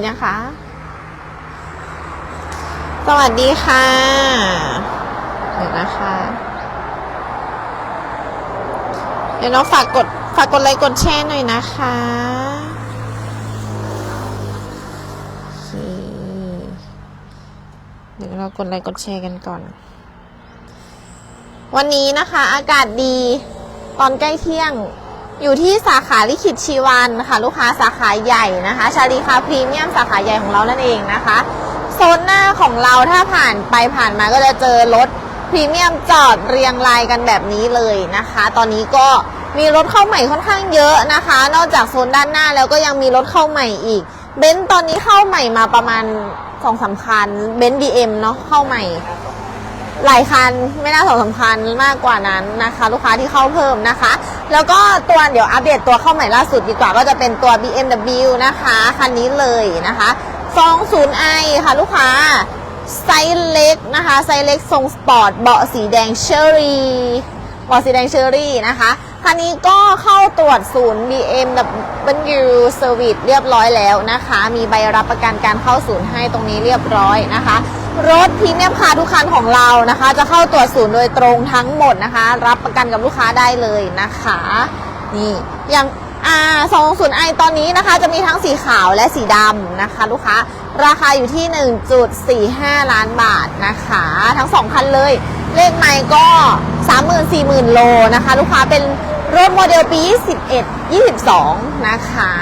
ดยังคะ สวัสดีค่ะเดี๋ยวนะคะเดี๋ยวน้องฝากกดฝากกดไลค์กดแชร์หน่อยนะคะโอเคเดี๋ยวเรากดไลค์กดแชร์กันก่อน วันนี้นะคะ อากาศดีตอนใกล้เที่ยง อยู่ที่สาขาลิขิตชีวันนะคะลูกค้าสาขาใหญ่นะคะ ชาลีคาพรีเมียมสาขาใหญ่ของเรานั่นเองนะคะ โซนหน้าของเราถ้าผ่านไปผ่านมาก็จะเจอรถพรีเมียมจอดเรียงรายกันแบบนี้เลยนะคะ ตอนนี้ก็มีรถเข้าใหม่ค่อนข้างเยอะนะคะ นอกจากโซนด้านหน้าแล้วก็ยังมีรถเข้าใหม่อีก เบนซ์ตอนนี้เข้าใหม่มาประมาณสองสามคัน เบนซ์บีเอ็มเนาะเข้าใหม่ หลายคันไม่น่าสองสำคัญมากกว่านั้นนะคะ ลูกค้าที่เข้าเพิ่มนะคะ แล้วก็ตัวเดี๋ยวอัปเดตตัวเข้าใหม่ล่าสุดดีกว่าก็จะเป็นตัว BMW นะคะ คันนี้เลยนะคะ 20i ค่ะลูกค้า ไซส์เล็กนะคะ ไซส์เล็กทรงสปอร์ต เบาะสีแดงเชอรี่เบาะสีแดงเชอรี่นะคะ คันนี้ก็เข้าตรวจศูนย์ BMW Service เรียบร้อยแล้วนะคะ มีใบรับประกันการเข้าศูนย์ให้ตรงนี้เรียบร้อยนะคะ รถพรีเมียมคาทุกคันของเรานะคะ จะเข้าตรวจศูนย์โดยตรงทั้งหมดนะคะ รับประกันกับลูกค้าได้เลยนะคะ นี่อย่างอ่า20 i ตอนนี้นะคะ จะมีทั้งสีขาวและสีดำนะคะ ลูกค้าราคาอยู่ที่ 1.45 ล้านบาทนะคะ ทั้งสองคันเลย เลขไม่ก็ 30,000 40,000 โลนะคะ ลูกค้าเป็นรถโมเดลปี 21 22 นะคะ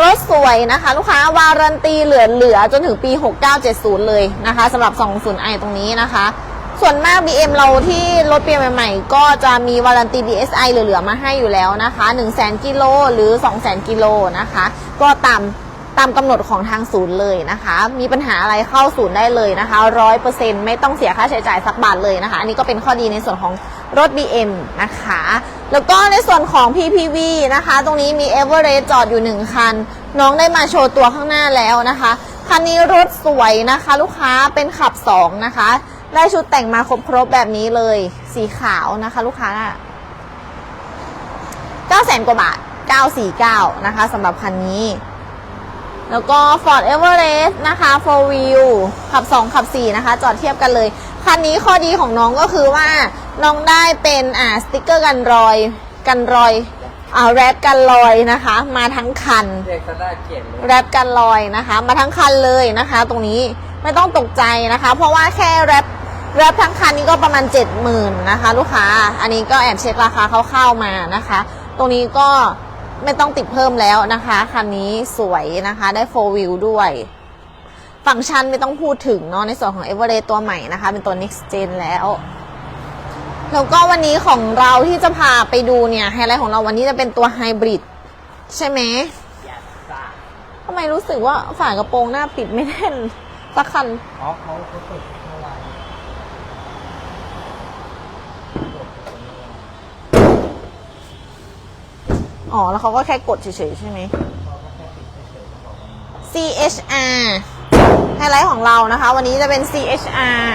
รถสวยนะคะ ลูกค้าวารันตีเหลือเหลือจนถึงปี 6970 เลยนะคะสำหรับ 20i ตรงนี้นะคะ ส่วนมาก BM เราที่รถเปลี่ยนใหม่ๆ ก็จะมีวารันตี DSI เหลือๆ มาให้อยู่แล้วนะคะ100,000กิโลหรือ 200,000กิโลนะคะ ก็ตามตามกำหนดของทางศูนย์เลยนะคะ มีปัญหาอะไรเข้าศูนย์ได้เลยนะคะร้อยเปอร์เซ็นต์ไม่ต้องเสียค่าใช้จ่ายสักบาทเลยนะคะ อันนี้ก็เป็นข้อดีในส่วนของรถ BM นะคะ แล้วก็ในส่วนของ PPV นะคะ ตรงนี้มี e v e r e s t จอดอยู่ 1 คัน น้องได้มาโชว์ตัวข้างหน้าแล้วนะคะ คันนี้รถสวยนะคะ ลูกค้าเป็นขับ 2 นะคะ ได้ชุดแต่งมาครบๆแบบนี้เลย สีขาวนะคะ ลูกค้า9แสนกว่าบาท 949 นะคะสำหรับคันนี้ แล้วก็ Ford Everest นะคะ 4 wheel ขับ 2 ขับ 4 นะคะ จอดเทียบกันเลย คันนี้ข้อดีของน้องก็คือว่า น้องได้เป็นอ่าสติกเกอร์กันรอยกันรอยอ่าแรปกันรอยนะคะ มาทั้งคัน เด็กก็ได้เกียรติเลยแรปกันลอยนะคะ มาทั้งคันเลยนะคะ ตรงนี้ไม่ต้องตกใจนะคะ เพราะว่าแค่แรปแรปทั้งคันนี้ก็ประมาณ 70,000นะคะ ลูกค้าอันนี้ก็แอบเช็คราคาคร่าวๆมานะคะ ตรงนี้ก็ไม่ต้องติดเพิ่มแล้วนะคะคันนี้สวยนะคะได้4 wheel ด้วย ฟังก์ชันไม่ต้องพูดถึงเนาะในส่วนของ e v e r e s t ตัวใหม่นะคะ เป็นตัว next gen แล้ว แล้วก็วันนี้ของเราที่จะพาไปดูเนี่ยไฮไลท์ของเราวันนี้จะเป็นตัวไฮบริดใช่ไหมยัดซ่าทำไมรู้สึกว่าฝากระโปรงหน้าปิดไม่แน่นสักคันอ๋อเขาเขาเปิดเมื่อวานอ๋อ แล้วเขาก็แค่กดเฉยๆใช่ไหมเขาก็แค่ปิดเฉยๆเขาบอกว่า CHR ไฮไลท์ของเรานะคะ วันนี้จะเป็น CHR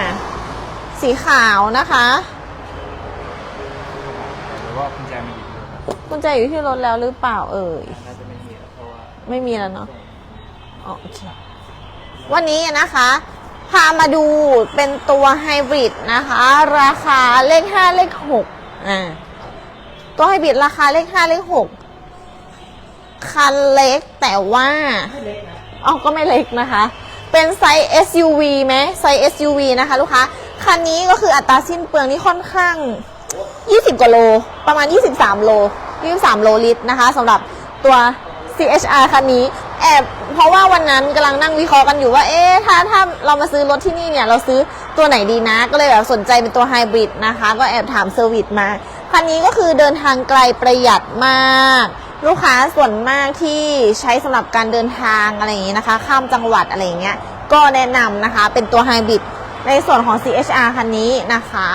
สีขาวนะคะ หรือว่าคุณแจไม่ดีด้วยครับ กุญแจอยู่ที่รถแล้วหรือเปล่าเอ่ยน่าจะไม่มีแล้วเพราะว่าไม่มีแล้วเนาะอ๋อโอเควันนี้นะคะ พามาดูเป็นตัวไฮบริดนะคะ ราคาเลข5เลข6อ่าตัวไฮบริดราคาเลข5เลข6คันเล็กแต่ว่าเอ๋อก็ไม่เล็กนะคะ เป็นไซส์ SUV ไหมไซส์ SUV นะคะ ลูกค้า คันนี้ก็คืออัตราสิ้นเปลืองนี่ค่อนข้าง 20 กว่าโล ประมาณ 23 โล 23 โลลิตรนะคะสำหรับตัว CHR คันนี้แอบเพราะว่าวันนั้นกำลังนั่งวิเคราะห์กันอยู่ว่า เอ๊ะถ้าถ้าเรามาซื้อรถที่นี่เนี่ย เราซื้อตัวไหนดีนะ ก็เลยแบบสนใจเป็นตัวไฮบริดนะคะ ก็แอบถามเซอร์วิสมา คันนี้ก็คือเดินทางไกลประหยัดมาก ลูกค้าส่วนมากที่ใช้สำหรับการเดินทางอะไรอย่างนี้นะคะ ข้ามจังหวัดอะไรอย่างเงี้ยก็แนะนำนะคะเป็นตัวไฮบริดในส่วนของ CHR คันนี้นะคะ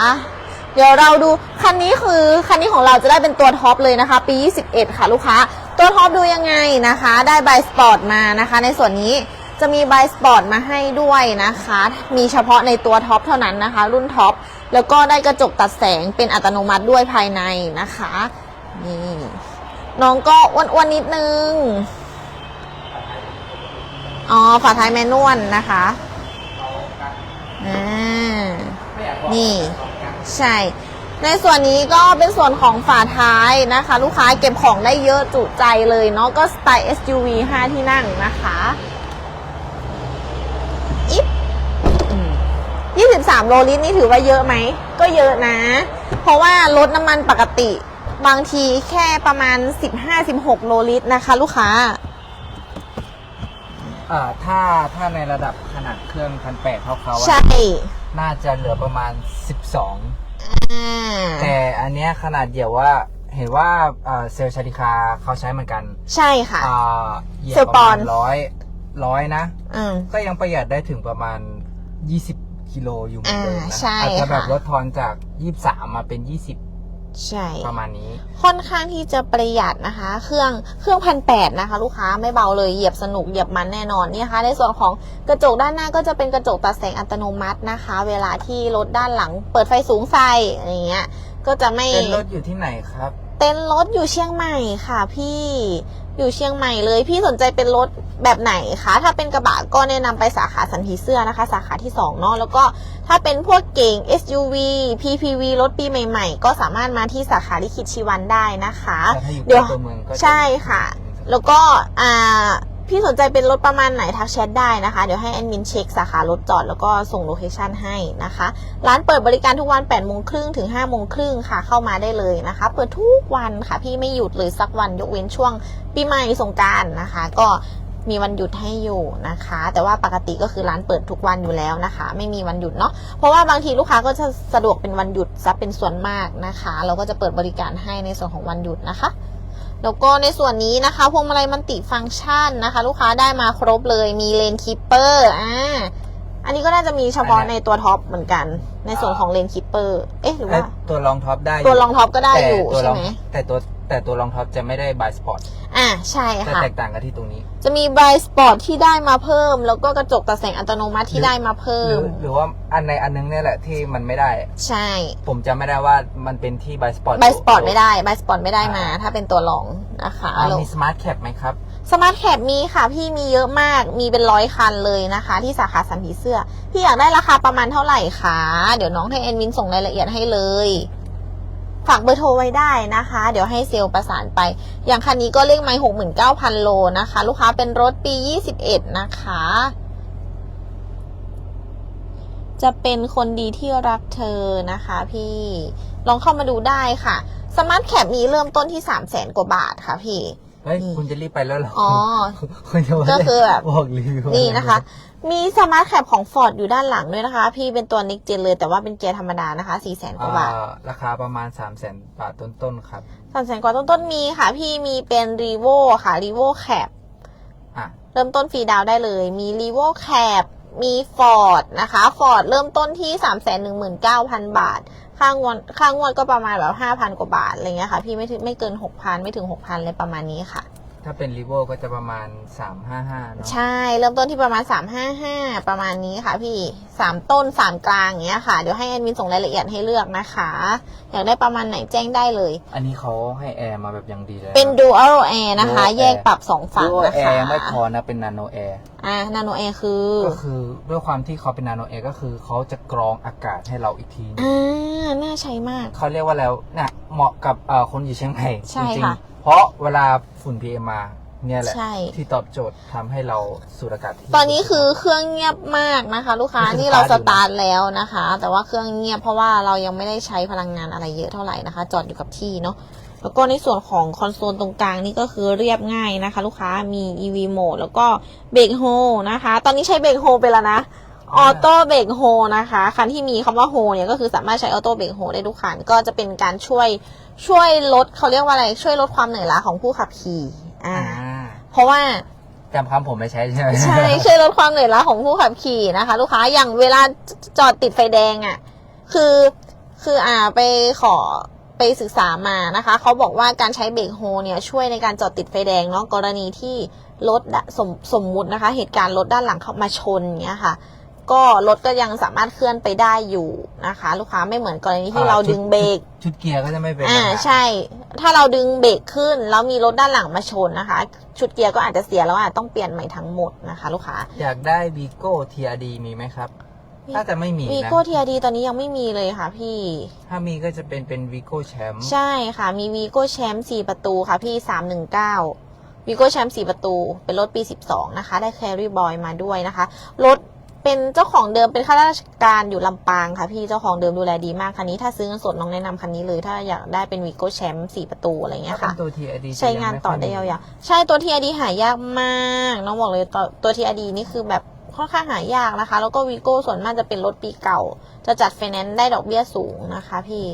เดี๋ยวเราดูคันนี้คือคันนี้ของเราจะได้เป็นตัวท็อปเลยนะคะ ปี 21 ค่ะลูกค้า ตัวท็อปดูยังไงนะคะ ได้ใบสปอร์ตมานะคะ ในส่วนนี้จะมีใบสปอร์ตมาให้ด้วยนะคะ มีเฉพาะในตัวท็อปเท่านั้นนะคะ รุ่นท็อปแล้วก็ได้กระจกตัดแสงเป็นอัตโนมัติด้วยภายในนะคะนี่น้องก็อ้วนๆนิดนึงอ๋อฝาท้ายแมนนวลนะคะอ่านี่ ใช่ ในส่วนนี้ก็เป็นส่วนของฝาท้ายนะคะ ลูกค้าเก็บของได้เยอะจุใจเลยเนาะก็สไตล์ SUV 5 ที่นั่งนะคะอิฟอืม23 โลลิตรนี่ถือว่าเยอะไหม ก็เยอะนะ เพราะว่ารถน้ำมันปกติ บางทีแค่ประมาณ 15-16 โลลิตรนะคะ ลูกค้าอ่าถ้าถ้าในระดับขนาดเครื่องพันแปดเขาเขาอะใช่ น่าจะเหลือประมาณ 12อ่าแต่อันเนี้ยขนาดเดียวว่าเห็นว่าอ่าเซลล์ชาติคาเขาใช้เหมือนกันใช่ค่ะ อ่าเหยียบเซลล์ประปอมานณด์ ร้อยร้อยนะ อืม ก็ยังประหยัดได้ถึงประมาณ 20 กิโลอยู่เหมือนเดิมอ่านะใช่อาจจะแบบค่ะ ลดทอนจาก 23 มาเป็น ใช่20ประมาณนี้ ค่อนข้างที่จะประหยัดนะคะ เครื่องเครื่องพันแปดนะคะ ลูกค้าไม่เบาเลยเหยียบสนุกเหยียบมันแน่นอนนี่นะคะ ในส่วนของกระจกด้านหน้าก็จะเป็นกระจกตัดแสงอัตโนมัตินะคะ เวลาที่รถด้านหลัง เปิดไฟสูงใส่อะไรเงี้ยก็จะไม่เป็นรถอยู่ที่ไหนครับเต้นรถอยู่เชียงใหม่ค่ะ พี่อยู่เชียงใหม่เลยพี่สนใจเป็นรถแบบไหนคะถ้าเป็นกระบะก็แนะนำไปสาขาสันผีเสื้อนะคะ สาขาที่2เนาะแล้วก็ถ้าเป็นพวกเก่ง SUV PPV รถปีใหม่ ๆ ก็สามารถมาที่สาขาลิขิตชีวันได้นะคะแต่ถ้าอยู่เดี๋ยวตัวเมืองก็จใช่ค่ะ แล้วก็อ่า พี่สนใจเป็นรถประมาณไหนทักแชทได้นะคะ เดี๋ยวให้แอดมินเช็คสาขารถจอดแล้วก็ส่งโลเคชันให้นะคะ ร้านเปิดบริการทุกวัน8โมงครึ่งถึง5โมงครึ่งค่ะ เข้ามาได้เลยนะคะ เปิดทุกวันค่ะ พี่ไม่หยุดเลยสักวันยกเว้นช่วงปีใหม่สงการนะคะ ก็มีวันหยุดให้อยู่นะคะ แต่ว่าปกติก็คือร้านเปิดทุกวันอยู่แล้วนะคะ ไม่มีวันหยุดเนาะเพราะว่าบางทีลูกค้าก็จะสะดวกเป็นวันหยุดซะเป็นส่วนมากนะคะ เราก็จะเปิดบริการให้ในส่วนของวันหยุดนะคะ แล้วก็ในส่วนนี้นะคะพวงมาลัยมันติฟังก์ชันนะคะ ลูกค้าได้มาครบเลยมีเลนคิปเปอร์อ่าอันนี้ก็น่าจะมีเฉพาะในตัวท็อปเหมือนกัน ในส่วนของเลนคิปเปอร์ เอ๊ะหรือเอ้ยว่า ตัวรองท็อปได้ยู่ตัวรองท็อปก็ได้อยู่แต่ตัวใช่รองไหมแต่ตัว แต่ตัวรองท็อปจะไม่ได้บายสปอร์ตอ่าใช่จะค่ะ แตกต่างกันที่ตรงนี้จะมีไบสปอร์ตที่ได้มาเพิ่ม แล้วก็กระจกตัดแสงอัตโนมัติที่ได้มาเพิ่หรืม อหรือว่าอันในอันนึงเนี่ยแหละที่มันไม่ได้ ใช่ผมจำไม่ได้ว่ามันเป็นที่บายสปอร์ต ไบสปอร์ตไม่ได้ไบสปอร์ตไม่ได้มาถ้าเป็นตัวรองนะคะอ่าแล้วมีสมาร์ทแคปไหมครับ สมาร์ทแคปมีค่ะพี่มีเยอะมากมีเป็นร้อยคันเลยนะคะ ที่สาขาสันผีเสื้อ พี่อยากได้ราคาประมาณเท่าไหร่คะเดี๋ยวน้องให้แอนมินส่งรายละเอียดให้เลย ฝากเบอร์โทรไว้ได้นะคะ เดี๋ยวให้เซลล์ประสานไป อย่างคันนี้ก็เลขไมล์หกหมื่นเก้าพันโลนะคะ ลูกค้าเป็นรถปียี่สิบเอ็ดนะคะ จะเป็นคนดีที่รักเธอนะคะพี่ ลองเข้ามาดูได้ค่ะ สมาร์ทแคปมีเริ่มต้นที่สามแสนกว่าบาทค่ะพี่ เฮ้ยนี่คุณจะรีบไปแล้วเหรอ อ๋อ คุณจะว่าก็คือแบบ บอกรีวิวนี่นะคะ มีสมาร์ทแคปของ Ford อยู่ด้านหลังด้วยนะคะ พี่เป็นตัว Next Gen เลยแต่ว่าเป็นเกียร์ธรรมดานะคะ4 0 0 0 0 0กว่าบาท อ่าราคาประมาณ 3 0 0 0 0 0 บาทต้นๆครับ สามแสนกว่าต้นๆมีค่ะ พี่มีเป็น r e v o ค่ะ r e v o Cap อะ เริ่มต้นฟรีดาวน์ได้เลย มี r e v o Cap มี Ford นะคะ Ford เริ่มต้นที่ 3 1 9 0 0 0 บาท ค่างวดค่างวดก็ประมาณแบบ5,000 กว่าบาทอะไรเงี้ยค่ะ พี่ไม่ถึงไม่เกิน 6,000 ไม่ถึง 6,000เลยประมาณนี้ค่ะ ถ้าเป็นรีโวก็จะประมาณ 355เนาะใช่ เริ่มต้นที่ประมาณ 355 ประมาณนี้ค่ะพี่ 3 ต้น 3 กลางอย่างเงี้ยค่ะ เดี๋ยวให้แอดมินส่งรายละเอียดให้เลือกนะคะ อยากได้ประมาณไหนแจ้งได้เลย อันนี้เขาให้แอร์มาแบบอย่างดีเลยเป็น dual air นะคะ Dual Air แยกปรับ 2 ฝั่งดูนะแอคะร์ยังไม่พอนะ เป็นนาโนแอร์อ่า nano air คือ ก็คือด้วยความที่เขาเป็นนาโนแอร์ก็คือเขาจะกรองอากาศให้เราอีกทีหนึ่งอ่าน่าใช้มาก เขาเรียกว่าแล้วเนี่ยเหมาะกับเอ่อคนอยู่เชียงใหม่ใช่จริงค่ะ ๆ เพราะเวลาฝุ่น PM มาเนี่ยแหละ ใช่ ที่ตอบโจทย์ทำให้เราสูดอากาศที่ตอนนี้คือเครื่องเงียบมากนะคะ ลูกค้าคือนี่เราสสตาตาร์ร์ททแล้วนะคะ แต่ว่าเครื่องเงียบเพราะว่าเรายังไม่ได้ใช้พลังงานอะไรเยอะเท่าไหร่นะคะ จอดอยู่กับที่เนาะแล้วก็ในส่วนของคอนโซลตรงกลางนี่ก็คือเรียบง่ายนะคะ ลูกค้ามี EV mode แล้วก็เบรกโฮนะคะ ตอนนี้ใช้เบรกโฮไปแล้วนะ ออโต้เบรกโฮนะคะ คันที่มีคำว่าโฮเนี่ยก็คือสามารถใช้ออโต้เบรกโฮได้ทุกคัน ก็จะเป็นการช่วยช่วยลดเขาเรียกว่าอะไรช่วยลดความเหนื่อยล้าของผู้ขับขี่อ่าอ่า เพราะว่าจำคำผมไม่ใช้ใช่ไหมใช่ช่วยลดความเหนื่อยล้าของผู้ขับขี่นะคะ ลูกค้าอย่างเวลาจอดติดไฟแดงอะ่ะ คือคืออ่าไปขอไปศึกษามานะคะ เขาบอกว่าการใช้เบรกโฮเนี่ยช่วยในการจอดติดไฟแดงเนาะกรณีที่รถดะสมสมมุตินะคะ เหตุการณ์รถด้านหลังเข้ามาชนเงี้ยค่ะ ก็รถก็ยังสามารถเคลื่อนไปได้อยู่นะคะ ลูกค้าไม่เหมือนกรณีที่เราดึงเบรกชุดเกียร์ก็จะไม่เป็นอ่าปัญหใช่ ถ้าเราดึงเบรกขึ้นแล้วมีรถด้านหลังมาชนนะคะ ชุดเกียร์ก็อาจจะเสียแล้วอาจต้องเปลี่ยนใหม่ทั้งหมดนะคะ ลูกค้าอยากได้วีโก้ทีอาดีมีไหมครับถ้าจะไม่มีวีนะโก้ทีดีตอนนี้ยังไม่มีเลยค่ะพี่ ถ้ามีก็จะเป็นเป็นวีโก้แชมป์ใช่ค่ะ มีวีโก้แชมป์4ประตูค่ะพี่319วีโก้แชมป์4ประตู เป็นรถปี12นะคะ ได้แครี่บอยมาด้วยนะคะ รถ เป็นเจ้าของเดิมเป็นข้าราชการอยู่ลำปางค่ะพี่เจ้าของเดิมดูแลดีมากคันนี้ถ้าซื้อเงินสดน้องแนะนำคันนี้เลย ถ้าอยากได้เป็นวีโก้แชมป์4ประตูอะไรเงี้ยถ้าค่ะเป็นตัวทีอาดีใช้งานต่อได้ยาวๆใช่ตัวทีอดีหายากมากน้องบอกเลยตัวตัวทีอดีนี่คือแบบค่อนข้างหายากนะคะ แล้วก็วีโก้ส่วนมากจะเป็นรถปีเก่า จะจัดไฟแนนซ์ได้ดอกเบี้ยสูงนะคะ พี่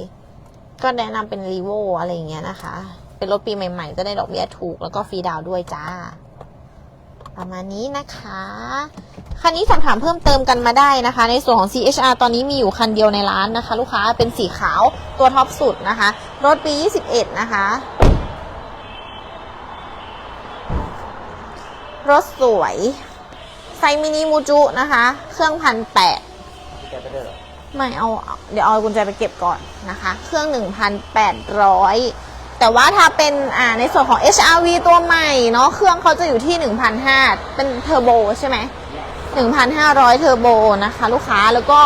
ก็แนะนำเป็นรีโวอะไรอย่างเงี้ยนะคะ เป็นรถปีใหม่ๆ จะได้ดอกเบี้ยถูกแล้วก็ฟรีดาวน์ด้วยจ้า ประมาณนี้นะคะคันนี้สอบถามเพิ่มเติมกันมาได้นะคะ ในส่วนของ CHR ตอนนี้มีอยู่คันเดียวในร้านนะคะ ลูกค้าเป็นสีขาวตัวท็อปสุดนะคะ รถปี 21 นะคะ รถสวย ไซส์มินิมูจุนะคะ เครื่องพันแปดแกไปเด้อไม่เอา เดี๋ยวเอากุญแจไปเก็บก่อนนะคะ เครื่อง 1,800 แต่ว่าถ้าเป็นอ่าในส่วนของ HRV ตัวใหม่เนาะเครื่องเขาจะอยู่ที่ 1,500 เป็นเทอร์โบใช่ไหม1,500 เทอร์โบนะคะลูกค้าแล้วก็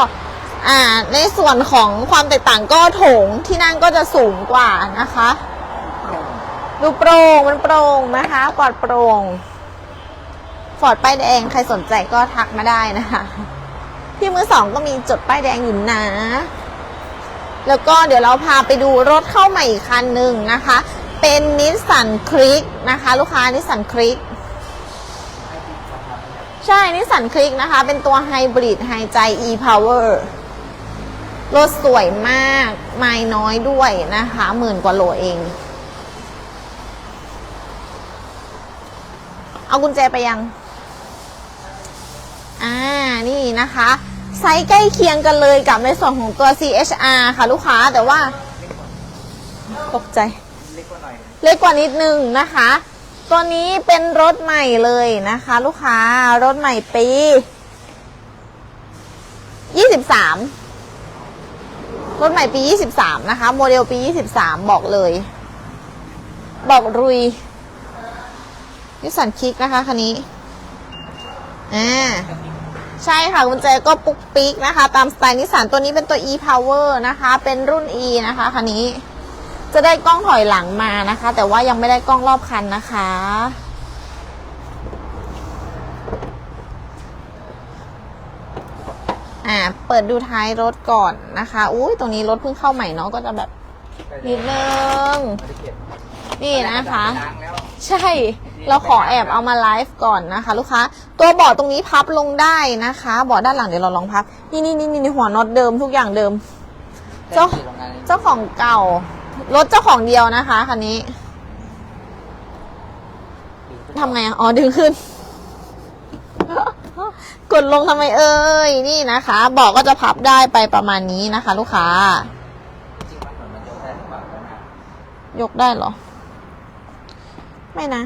อ่าในส่วนของความแตกต่างก็โถงที่นั่งก็จะสูงกว่านะคะ ดูโปร่งมันโปร่งนะคะปลอดโปร่งฟอร์ดป้ายแดงใครสนใจก็ทักมาได้นะคะ ที่มือสองก็มีจดป้ายแดงอยู่นะ แล้วก็เดี๋ยวเราพาไปดูรถเข้าใหม่อีกคันหนึ่งนะคะ เป็นนิสสันคลิกนะคะ ลูกค้านิสสันคลิกใช่นิสสันคลิกนะคะ เป็นตัวไฮบริดไฮใจ e-power รถสวยมาก ไม่น้อยด้วยนะคะ หมื่นกว่าโลเอง เอากุญแจไปยัง อ่า นี่นะคะ ไซส์ใกล้เคียงกันเลยกับในส่วนของตัว CHR ค่ะลูกค้าแต่ว่าตกใจ เล็กกว่านิดนึงนะคะ ตัวนี้เป็นรถใหม่เลยนะคะ ลูกค้ารถใหม่ปี 23 รถใหม่ปี 23 นะคะ โมเดลปี 23 บอกเลย บอกรุยนิสันคิกนะคะคันนี้อ่า ใช่ค่ะกุญแจก็ปุกปิกนะคะ ตามสไตล์นิสสันตัวนี้เป็นตัว e-power นะคะ เป็นรุ่น e นะคะคันนี้ จะได้กล้องถอยหลังมานะคะ แต่ว่ายังไม่ได้กล้องรอบคันนะคะ อ่า เปิดดูท้ายรถก่อนนะคะ อุ้ยตรงนี้รถเพิ่งเข้าใหม่เนาะก็จะแบบนิดนึง นี่นะคะ ใช่ เราขอแอบเอามาไลฟ์ก่อนนะคะ ลูกค้า ตัวเบาะตรงนี้พับลงได้นะคะเบาะด้านหลังเดี๋ยวเราลองพับ นี่นี่นี่นี่หัวน็อตเดิมทุกอย่างเดิม เจ้าเจ้าของเก่า รถเจ้าของเดียวนะคะคันนี้ทำไงอะอ๋อดึงขึ้น กดลงทำไมเอ่ยนี่นะคะเบอกก็จะพับได้ไปประมาณนี้นะคะ ลูกค้ายกได้เหรอ ไม่นะ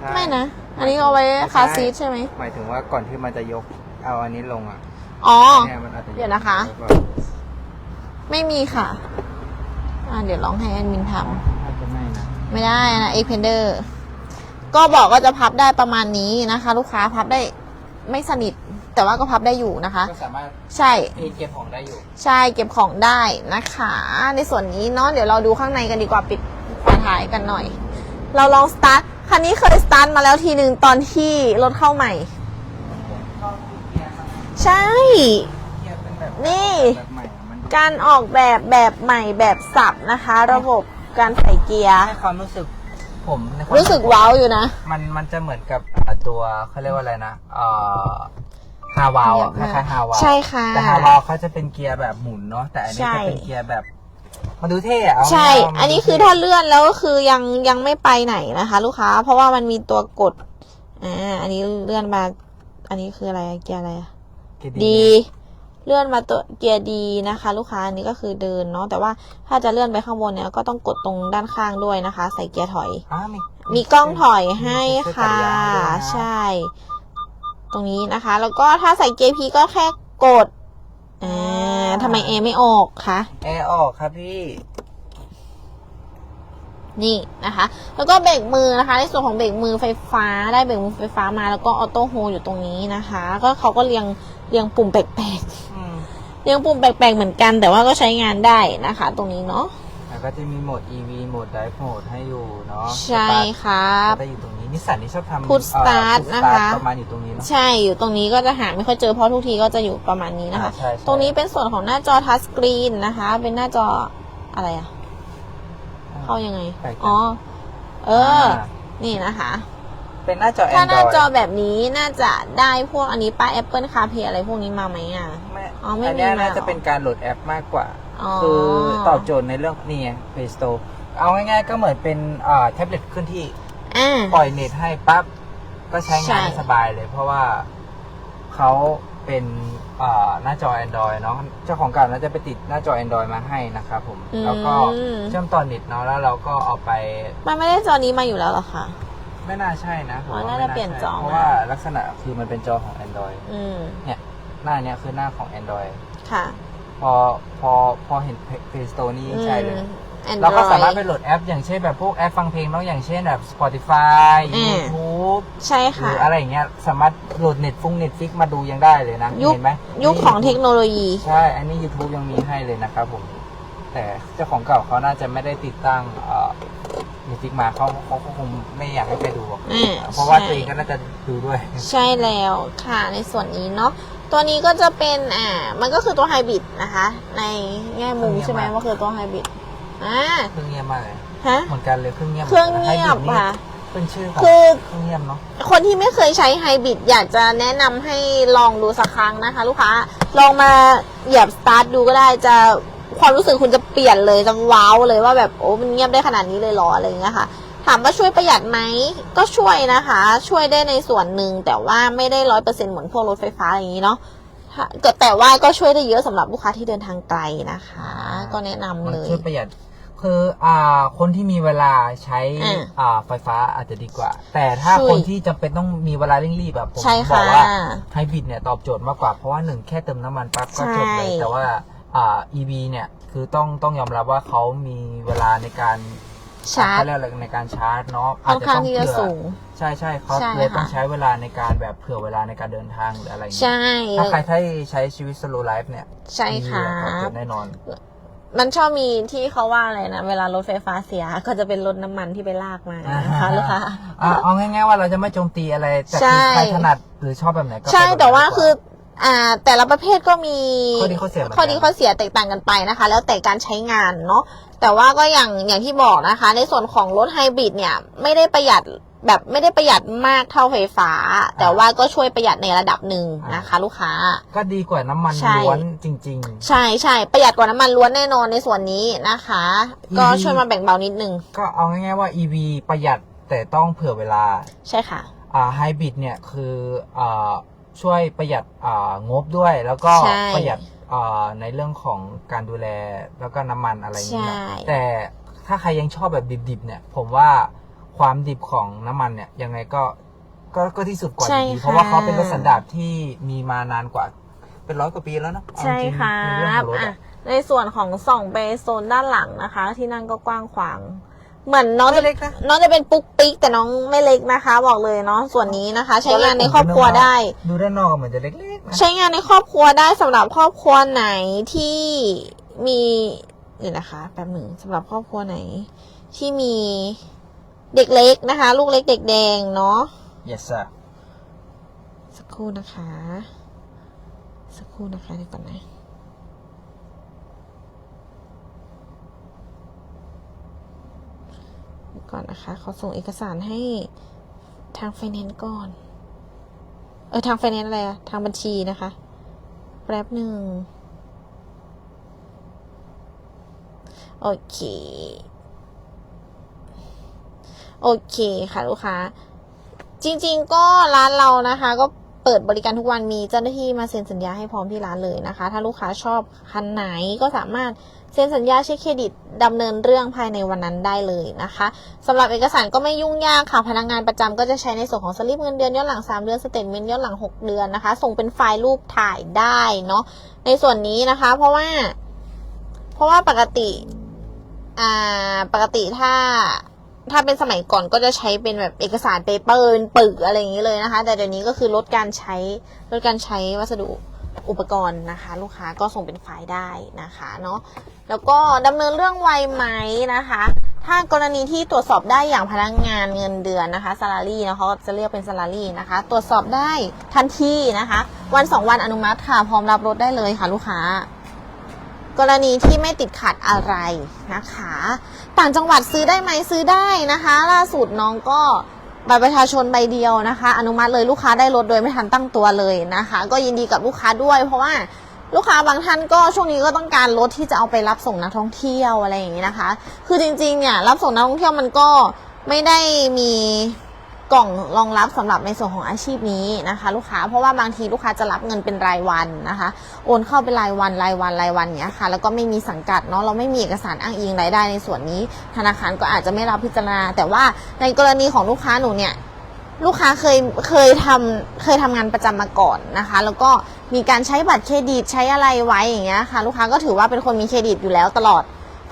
ใช่ไม่นะ อันนี้เอาไว้คาร์ซีทใช่ไหม หมายถึงว่าก่อนที่มันจะยกเอาอันนี้ลงอะอ๋อเนี่ยมันอาจจะเดี๋ยวนะคะ แล้วก็ไม่มีค่ะ อ่าเดี๋ยวลองให้แอดมินทำน่าจะไม่นะไม่ได้นะเอ็กเพนเดอร์ ก็บอกก็จะพับได้ประมาณนี้นะคะ ลูกค้าพับได้ไม่สนิท แต่ว่าก็พับได้อยู่นะคะ ก็สามารถใช่มีเก็บของได้อยู่ ใช่เก็บของได้นะคะ ในส่วนนี้เนาะเดี๋ยวเราดูข้างในกันดีกว่าปิดฝาท้ายกันหน่อย เราลองสตาร์ท คันนี้เคยสตาร์ทมาแล้วทีหนึ่งตอนที่รถเข้าใหม่ ใช่เกียร์เป็นแบบนี่ แบบใหม่อะมันการออกแบบแบบใหม่แบบสับนะคะ ระบบการใส่เกียร์ ให้ความรู้สึกผมในความรู้สึกว้าวอยู่นะ มันมันจะเหมือนกับอ่าตัวเขาเรียกว่าอะไรนะเอ่อฮาวาวอะคล้ายๆฮาวาวใช่ค่ะ แต่ฮาวาวเขาจะเป็นเกียร์แบบหมุนเนาะแต่อันนี้ใช่ จะเป็นเกียร์แบบ มาดูเท่อะเอาใช่ง่ายๆว่ามัอันนี้ดูคือเท่ถ้าเลื่อนแล้วก็คือยังยังไม่ไปไหนนะคะ ลูกค้า เพราะว่ามันมีตัวกด อ่า อันนี้เลื่อนมา อันนี้คืออะไรเกียร์อะไรอะ เกียร์ดี เลื่อนมาตัวเกียร์ดีนะคะ ลูกค้าอันนี้ก็คือเดินเนาะแต่ว่าถ้าจะเลื่อนไปข้างบนเนี่ยก็ต้องกดตรงด้านข้างด้วยนะคะ ใส่เกียร์ถอยอ๋อมีมีกล้องถอยให้ค่ะมีเซ็นสัญญาณให้ด้วยนะใช่ ตรงนี้นะคะ แล้วก็ถ้าใส่เกียร์พีก็แค่กดอ่า ทำไมเอไม่ออกคะ แอร์ออกครับพี่ นี่นะคะ แล้วก็เบรกมือนะคะ ในส่วนของเบรกมือไฟฟ้าได้เบรกมือไฟฟ้ามาแล้วก็ออโต้โฮอยู่ตรงนี้นะคะ ก็เขาก็เรียงเรียงปุ่มแปลกๆเรียงปุ่มแปลกๆเหมือนกัน แต่ว่าก็ใช้งานได้นะคะ ตรงนี้เนาะ แล้วก็จะมีโหมด EV โหมด Drive โหมดให้อยู่เนาะใช่ครับ ก็จะอยู่ตรงนี้ นิสสันนี่ชอบทำ Push เอ่อ start Push นะคะ ประมาณอยู่ตรงนี้เนาะ ใช่อยู่ตรงนี้ก็จะหาไม่ค่อยเจอเพราะทุกทีก็จะอยู่ประมาณนี้นะคะ อ่าใช่ใช่ ตรงนี้เป็นส่วนของหน้าจอทัชสกรีนนะคะ เป็นหน้าจออะไรอะเข้ายังไง แปลกจังอ๋อ เออานี่นะคะ เป็นหน้าจอถ้าหน้า Android จอแบบนี้น่าจะได้พวกอันนี้ป้า Apple CarPlay อะไรพวกนี้มาไหมอะ ไม่อ๋อไม่อันเนี้ยมีมาน่าเหรอจะเป็นการโหลดแอปมากกว่า อ๋อ คือตอบโจทย์ในเรื่องนี่ไง Play Store เอาง่ายๆก็เหมือนเป็นอ่าแท็บเล็ตเคลื่อนที่ อ่า ปล่อยเน็ตให้ปั๊บก็ใช้ใช่งานได้สบายเลย เพราะว่าเขาเป็นอ่าหน้าจอ Android เนาะเจ้าของเก่าน่าจะไปติดหน้าจอ Android มาให้นะครับผมแล้วก็เชื่อมต่อเน็ตเนาะแล้วเราก็เอาไป มันไม่ได้จอนี้มาอยู่แล้วเหรอคะ ไม่น่าใช่นะผมอ๋อว่าน่าไม่จะเปลี่ยนใช่จอเพราะมา ว่าลักษณะคือมันเป็นจอของ Android อืมเนี่ยหน้าเนี้ยคือหน้าของ Android ค่ะพอพอพอเห็น Play Store นี่ใช่เลย อืม เราก็สามารถ Android ไปโหลดแอป อย่างเช่นแบบพวกแอปฟังเพลงเนาะอย่างเช่นแบบ Spotify อืม YouTube ใช่หค่ะ รืออะไรอย่างเงี้ยสามารถโหลดเน็ตฟงเน็ตฟิกมาดูยังได้เลยนะยุค เห็นไหมยุคของเทคโนโลยี ใช่ อันนี้ YouTube ยังมีให้เลยนะครับผม แต่เจ้าของเก่าเขาน่าจะไม่ได้ติดตั้งเอ่อเน็ตฟิกมาเขาเขาก็คงไม่อยากให้ไปดูหรอกอืมเพราะว่าใช่ ตัวเองก็น่าจะดูด้วย ใช่แล้วค่ะในส่วนนี้เนาะตัวนี้ก็จะเป็นอ่ามันก็คือตัวไฮบริดนะคะ ในแง่มุมเครื่องเงียบใช่ไหมมากว่าคือตัวไฮบริด อ่าเครื่องเงียบมากเลยฮะ เหมือนกันเลยเครื่องเงียบเครื่องเงียบหมือนกันนะค่ะ ไฮบริดนี่เป็นชื่อของคือ เครื่องเงียบเนาะ คนที่ไม่เคยใช้ไฮบริดอยากจะแนะนำให้ลองดูสักครั้งนะคะ ลูกค้าลองมาเหยียบสตาร์ทดูก็ได้จะความรู้สึกคุณจะเปลี่ยนเลยจะว้าวเลยว่าแบบโอ้มันเงียบได้ขนาดนี้เลยเหรออะไรอย่างเงี้ยค่ะ ถามว่าช่วยประหยัดไหมก็ช่วยนะคะ ช่วยได้ในส่วนหนึ่งแต่ว่าไม่ได้ร้อยเปอร์เซ็นเหมือนพวกรถไฟฟ้าอย่างนี้เนาะถ้าเกิดแต่ว่าก็ช่วยได้เยอะสำหรับลูกค้าที่เดินทางไกลนะคะ ก็แนะนำมันเลย ช่วยประหยัด คืออ่าคนที่มีเวลาใช้อ่าอ่าไฟฟ้าอาจจะดีกว่า แต่ถ้าช่วยคนที่จำเป็นต้องมีเวลาเร่งรีบแบบผมใช่บอค่ะกว่าไฮบริดเนี่ยตอบโจทย์มากกว่า เพราะว่าหนึ่งแค่เติมน้ำมันปั๊บก็จบเลย ใช่ แต่ว่าอ่า EV เนี่ยคือต้องต้องยอมรับว่าเขามีเวลาในการชาร์จเขาเรียกอะไรในการชาร์จเนาะค่อนข้างที่จะเผื่อสูง ใช่ใช่เขาใช่เลยต้องค่ะ ใช้เวลาในการแบบเผื่อเวลาในการเดินทางหรืออะไรอย่างเงี้ยใช่ถ้าใครที่ใช้ชีวิตสโลไลฟ์เนี่ยใช่ครัตอบโจบทย์แน่นอน มันชอบมีที่เขาว่าอะไรนะ เวลารถไฟฟ้าเสียก็จะเป็นรถน้ำมันที่ไปลากมานะคะลูกค้า อะเอาง่ายๆว่าเราจะไม่โจมตีอะไรแต่ใช่ คือใครถนัดหรือชอบแบบไหนก็ใช่ไปบบแต่ว่านั้นดีก คืออ่าแต่ละประเภทก็มีข้อดีข้อเสียเหมือนกัน ข้อดีข้อเสียแตกต่างกันไปนะคะ แล้วแต่การใช้งานเนาะแต่ว่าก็อย่างอย่างที่บอกนะคะ ในส่วนของรถไฮบริดเนี่ยไม่ได้ประหยัด แบบไม่ได้ประหยัดมากเท่าไฟฟ้า แต่ว่าก็ช่วยประหยัดในระดับหนึ่งนะคะ ลูกค้า ก็ดีกว่าน้ำมันใช่ ล้วนจริง ใช่ใช่ประหยัดกว่าน้ำมันล้วนแน่นอนในส่วนนี้นะคะ ก็ EV ช่วยมาแบ่งเบานิดนึง ๆ ก็เอาง่ายๆว่า EV ประหยัดแต่ต้องเผื่อเวลา ใช่ค่ะ อ่าไฮบริดเนี่ยคืออ่าช่วยประหยัดอ่างบด้วย แล้วก็ใช่ประหยัดอ่าในเรื่องของการดูแลแล้วก็น้ำมันอะไรอย่างเงี้ยใช่ แต่ถ้าใครยังชอบแบบดิบๆเนี่ย ผมว่า ความดิบของน้ำมันเนี่ยยังไงก็ก็ก็ที่สุดกว่าใช่อยู่ดีค่ะ เพราะว่าเขาเป็นรถสันดาปที่มีมานานกว่า เป็นร้อยกว่าปีแล้วเนอะเอาใช่จริงๆค่ะในเรื่องของรถอะอะในส่วนของส่องไปโซนด้านหลังนะคะ ที่นั่งก็กว้างขวาง เหมือนน้องจะไม่เล็กนะ น้องจะเป็นปุ๊กปิ๊กแต่น้องไม่เล็กนะคะ บอกเลยเนาะส่วนนี้นะคะ ใช้งานในครอบครัวได้ ดูด้านนอกเหมือนจะเล็กๆนะ ใช้งานในครอบครัวได้สำหรับครอบครัวไหนที่มีเดี๋ยวนะคะแป๊บหนึ่งสำหรับครอบครัวไหน ที่มี เด็กเล็กนะคะ ลูกเล็กเด็กแดงเนาะ yes sir สักครู่นะคะ สักครู่นะคะเดี๋ยวก่อนนะเดี๋ยวก่อนนะคะขอส่งเอกสารให้ทางไฟแนนซ์ก่อน เออทางไฟแนนซ์อะไรอะทางบัญชีนะคะ แป๊บหนึ่ง โอเค โอเคค่ะลูกค้า จริง ๆ ก็ร้านเรานะคะ ก็เปิดบริการทุกวันมีเจ้าหน้าที่มาเซ็นสัญญาให้พร้อมที่ร้านเลยนะคะ ถ้าลูกค้าชอบคันไหนก็สามารถเซ็นสัญญาเช็คเครดิตดำเนินเรื่องภายในวันนั้นได้เลยนะคะสำหรับเอกสารก็ไม่ยุ่งยากค่ะพนักงานประจำก็จะใช้ในส่วนของสลิปเงินเดือนย้อนหลัง 3 เดือนสเตทเมนต์ย้อนหลัง 6 เดือนนะคะ ส่งเป็นไฟล์รูปถ่ายได้เนาะในส่วนนี้นะคะ เพราะว่า เพราะว่าปกติ อ่าปกติถ้า ถ้าเป็นสมัยก่อนก็จะใช้เป็นแบบเอกสารเปเปอร์เป็นปึกอะไรอย่างนี้เลยนะคะ แต่เดี๋ยวนี้ก็คือลดการใช้ลดการใช้วัสดุอุปกรณ์นะคะ ลูกค้าก็ส่งเป็นไฟล์ได้นะคะเนาะแล้วก็ดำเนินเรื่องไวไหมนะคะ ถ้ากรณีที่ตรวจสอบได้อย่างพนักงานเงินเดือนนะคะ salary นะเขาจะเรียกเป็น salary นะคะ ตรวจสอบได้ทันทีนะคะ วันสองวันอนุมัติค่ะพร้อมรับรถได้เลยค่ะลูกค้า กรณีที่ไม่ติดขัดอะไรนะคะ ต่างจังหวัดซื้อได้ไหมซื้อได้นะคะ ล่าสุดน้องก็บัตรประชาชนใบเดียวนะคะ อนุมัติเลยลูกค้าได้รถโดยไม่ทันตั้งตัวเลยนะคะ ก็ยินดีกับลูกค้าด้วย เพราะว่าลูกค้าบางท่านก็ช่วงนี้ก็ต้องการรถที่จะเอาไปรับส่งนักท่องเที่ยวอะไรอย่างนี้นะคะ คือจริงๆเนี่ยรับส่งนักท่องเที่ยวมันก็ไม่ได้มี กล่องรองรับสำหรับในส่วนของอาชีพนี้นะคะ ลูกค้าเพราะว่าบางทีลูกค้าจะรับเงินเป็นรายวันนะคะ โอนเข้าเป็นรายวันรายวันรายวันเนี้ยค่ะ แล้วก็ไม่มีสังกัดเนาะเราไม่มีเอกสารอ้างอิงรายได้ในส่วนนี้ ธนาคารก็อาจจะไม่รับพิจารณา แต่ว่าในกรณีของลูกค้าหนูเนี่ยลูกค้าเคยเคยทำเคยทำงานประจำมาก่อนนะคะ แล้วก็มีการใช้บัตรเครดิตใช้อะไรไว้อย่างเงี้ยค่ะ ลูกค้าก็ถือว่าเป็นคนมีเครดิตอยู่แล้วตลอด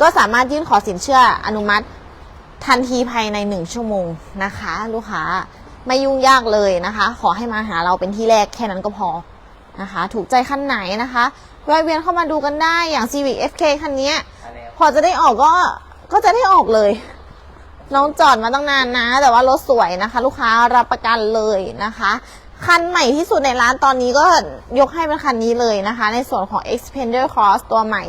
ก็สามารถยื่นขอสินเชื่ออนุมัติ ทันทีภายในหนึ่งชั่วโมงนะคะ ลูกค้าไม่ยุ่งยากเลยนะคะ ขอให้มาหาเราเป็นที่แรกแค่นั้นก็พอนะคะ ถูกใจคันไหนนะคะแวะเวียนเข้ามาดูกันได้อย่าง Civic FK คันเนี้ยอะไรพอจะได้ออกก็ก็จะได้ออกเลย น้องจอดมาตั้งนานนะ แต่ว่ารถสวยนะคะ ลูกค้ารับประกันเลยนะคะ คันใหม่ที่สุดในร้านตอนนี้ก็ยกให้เป็นคันนี้เลยนะคะ ในส่วนของ Expander Cross ตัวใหม่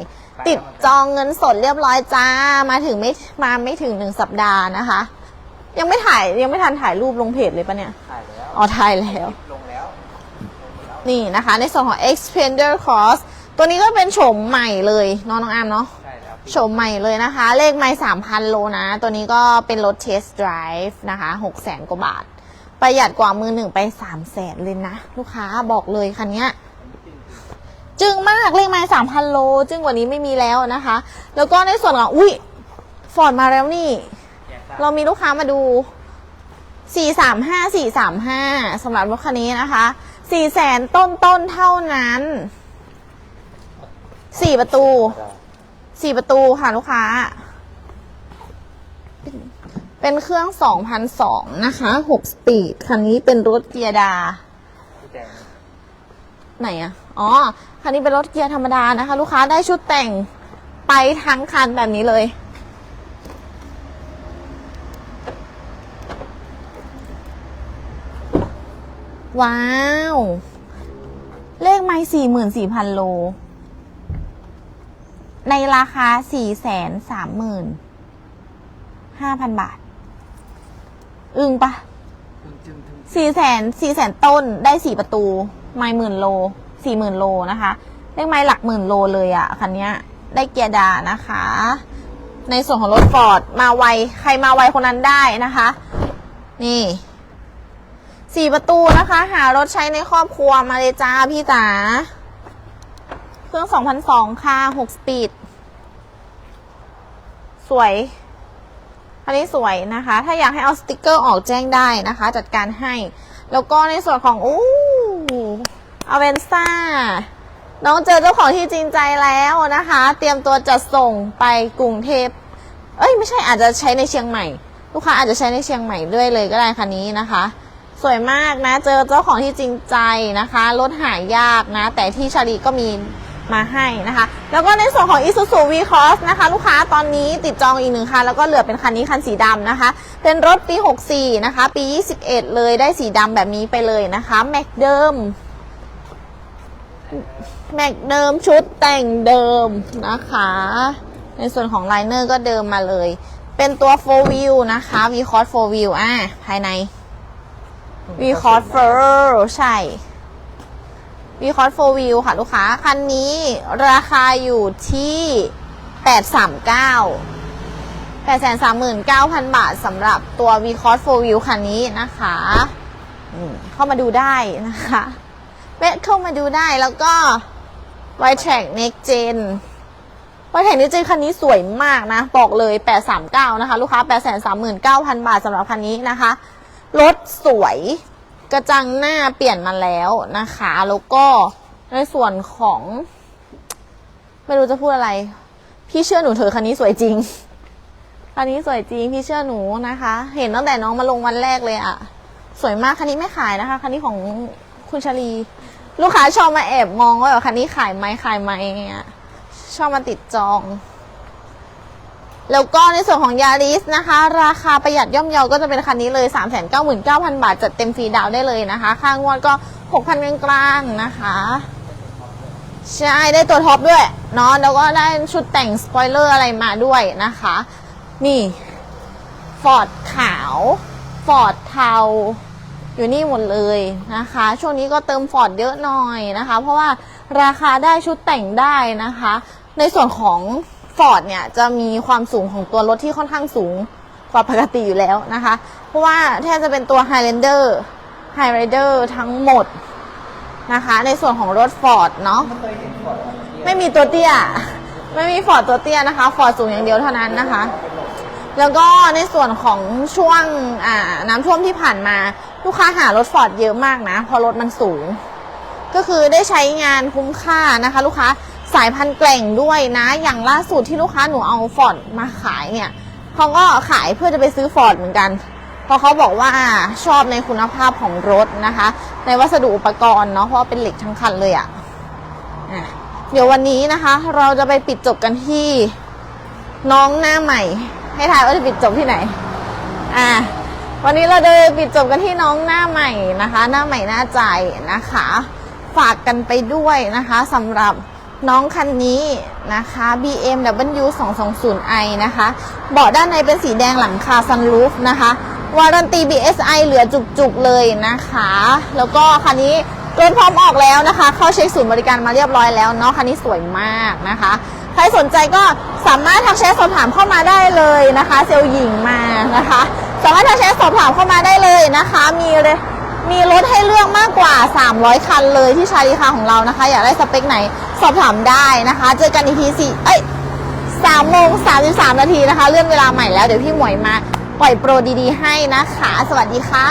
ติดจองเงินสดเรียบร้อยจ้า มาถึงไม่มาไม่ถึงหนึ่งสัปดาห์นะคะ ยังไม่ถ่ายยังไม่ทันถ่ายรูปลงเพจเลยปะเนี่ย ถ่ายแล้ว อ๋อถ่ายแล้ว ลงแล้ว นี่นะคะ ในส่วนของ Expander Cross ตัวนี้ก็เป็นโฉมใหม่เลยเน้องน้องอามเนาะใช่แล้วโฉมใหม่เลยนะคะ เลขไม่สามพันโลนะ ตัวนี้ก็เป็นรถเทส t ด i v e นะคะหกแสนกว่าบาท ประหยัดกว่ามือหนึ่งไปสามแสนเลยนะ ลูกค้าบอกเลยคันเนี้ย จึงมากเลขไม่สามพันโล จึงกว่านี้ไม่มีแล้วนะคะ แล้วก็ในส่วนของอุ้ยฟอร์ดมาแล้วนี่แยกได้เรามีลูกค้ามาดู 435 435สำหรับรถคันนี้นะคะ 4 แสนต้นต้นๆเท่านั้น 4 ประตู 4 ประตูค่ะลูกค้า เป็นเครื่อง 2,002 นะคะ 6 สปีด คันนี้เป็นรถเกียร์ดาพี่แจงไหนอะอ๋อ คันนี้เป็นรถเกียร์ธรรมดานะคะ ลูกค้าได้ชุดแต่งไปทั้งคันแบบนี้เลย ว้าว เลขไม่สี่หมื่นสี่พันโล ในราคาสี่แสนสามหมื่นห้าพันบาท อึ้งปะสี่แสนสี่แสนต้นได้สี่ประตู ไม่หมื่นโล สี่หมื่นโลนะคะเลขไม้หลักหมื่นโลเลยอะ่ะคันนี้ได้เกียร์ดานะคะ ในส่วนของรถฟอร์ดมาไวใครมาไวคนนั้นได้นะคะ นี่สี่ประตูนะคะ หารถใช้ในครอบครัวมาเลยจ้าพี่จ๋าเครื่องสองพันสองค่ะหกสปีด สวยอันนี้สวยนะคะ ถ้าอยากให้เอาสติกเกอร์ออกแจ้งได้นะคะ จัดการให้ แล้วก็ในส่วนของอู้ อเวนซ่า น้องเจอเจ้าของที่จริงใจแล้วนะคะ เตรียมตัวจะส่งไปกรุงเทพ เอ้ยไม่ใช่อาจจะใช้ในเชียงใหม่ ลูกค้าอาจจะใช้ในเชียงใหม่ด้วยเลยก็ได้คันนี้นะคะ สวยมากนะ เจอเจ้าของที่จริงใจนะคะ รถหายากนะ แต่ที่ชาลีก็มีมาให้นะคะ แล้วก็ในส่วนของ Isuzu V-Cross นะคะ ลูกค้าตอนนี้ติดจองอีกหนึ่งคัน แล้วก็เหลือเป็นคันนี้คันสีดำนะคะ เป็นรถปี 64 นะคะ ปี 21 เลยได้สีดำแบบนี้ไปเลยนะคะ แม็กเดิม แม็กเดิมชุดแต่งเดิมนะคะ ในส่วนของไลเนอร์ก็เดิมมาเลย เป็นตัว4 wheel นะคะ v c o s 4 wheel อะภายใน v c o s f u r ใช่ v c o s 4 wheel ค่ะ ลูกค้า คันนี้ราคาอยู่ที่839 839,000บาทสำหรับตัว v c o s 4 wheel คันนี้นะคะ เข้ามาดูได้นะคะ แวะเข้ามาดูได้แล้วก็ y t r a c k Next Gen y t r a c k Next Gen คันนี้สวยมากนะ บอกเลย 839 นะคะ ลูกค้า 839,000 บาทสำหรับคันนี้นะคะ รถสวยกระจังหน้าเปลี่ยนมาแล้วนะคะ แล้วก็ในส่วนของ ไม่รู้จะพูดอะไร พี่เชื่อหนูเถอะคันนี้สวยจริงคันนี้สวยจริงพี่เชื่อหนูนะคะ เห็นตั้งแต่น้องมาลงวันแรกเลยอะสวยมากคันนี้ไม่ขายนะคะคันนี้ของคุณชลี ลูกค้าชอบมาแอบมองว่าแบบคันนี้ขายไหมขายไหมอย่างเงี้ยชอบมาติดจอง แล้วก็ในส่วนของยาริสนะคะ ราคาประหยัดย่อมเยาก็จะเป็นคันนี้เลย 3 9 9 0 0 0 บาท จัดเต็มฟรีดาวได้เลยนะคะ ค่างวดก็ 6,000กลางๆนะคะ ใช่ ได้ตัวท็อปด้วยเนาะแล้วก็ได้ชุดแต่งสปอยเลอร์อะไรมาด้วยนะคะ นี่ฟอร์ดขาวฟอร์ดเทา อยู่นี่หมดเลยนะคะ ช่วงนี้ก็เติมฟอร์ดเยอะหน่อยนะคะ เพราะว่าราคาได้ชุดแต่งได้นะคะ ในส่วนของฟอร์ดเนี่ยจะมีความสูงของตัวรถที่ค่อนข้างสูงกว่าปกติอยู่แล้วนะคะ เพราะว่าแทบจะเป็นตัว Highlander Highlander ทั้งหมดนะคะ ในส่วนของรถฟอร์ดเนาะไม่มีตัวเตี้ย ไม่มีฟอร์ดตัวเตี้ยนะคะฟอร์ดสูงอย่างเดียวเท่านั้นนะคะ แล้วก็ในส่วนของช่วงน้ำท่วมที่ผ่านมา ลูกค้าหารถฟอร์ดเยอะมากนะเพราะรถมันสูง ก็คือได้ใช้งานคุ้มค่านะคะ ลูกค้าสายพันธุ์แกร่งด้วยนะ อย่างล่าสุดที่ลูกค้าหนูเอาฟอร์ดมาขายเนี่ยเขาก็ขายเพื่อจะไปซื้อฟอร์ดเหมือนกันเพราะเขาบอกว่าชอบในคุณภาพของรถนะคะ ในวัสดุอุปกรณ์เนาะเพราะเป็นเหล็กทั้งคันเลยอะอะเดี๋ยววันนี้นะคะ เราจะไปปิดจบกันที่น้องหน้าใหม่ ให้ทายว่าจะปิดจบที่ไหน อะ วันนี้เราจะไปปิดจบกันที่น้องหน้าใหม่นะคะ หน้าใหม่หน้าใจนะคะ ฝากกันไปด้วยนะคะสำหรับน้องคันนี้นะคะ BMW 220i นะคะ เบาะด้านในเป็นสีแดงหลังคาซันรูฟนะคะ วารันตี BSI เหลือจุกๆเลยนะคะ แล้วก็คันนี้รถพร้อมออกแล้วนะคะ เข้าเช็คศูนย์บริการมาเรียบร้อยแล้วเนาะ คันนี้สวยมากนะคะ ใครสนใจก็สามารถทักแชทสอบถามเข้ามาได้เลยนะคะ เซลล์หญิงมานะคะ สามารถทักแชทสอบถามเข้ามาได้เลยนะคะ มีเลยมีรถให้เลือกมากกว่า 300 คันเลยที่ชาลีคาของเรานะคะ อยากได้สเปคไหนสอบถามได้นะคะ เจอกันอีพีสี่เอ้ยสามโมงสามสิบสามนาทีนะคะ เลื่อนเวลาใหม่แล้วเดี๋ยวพี่หมวยมา ปล่อยโปรดีๆให้นะคะ สวัสดีค่ะ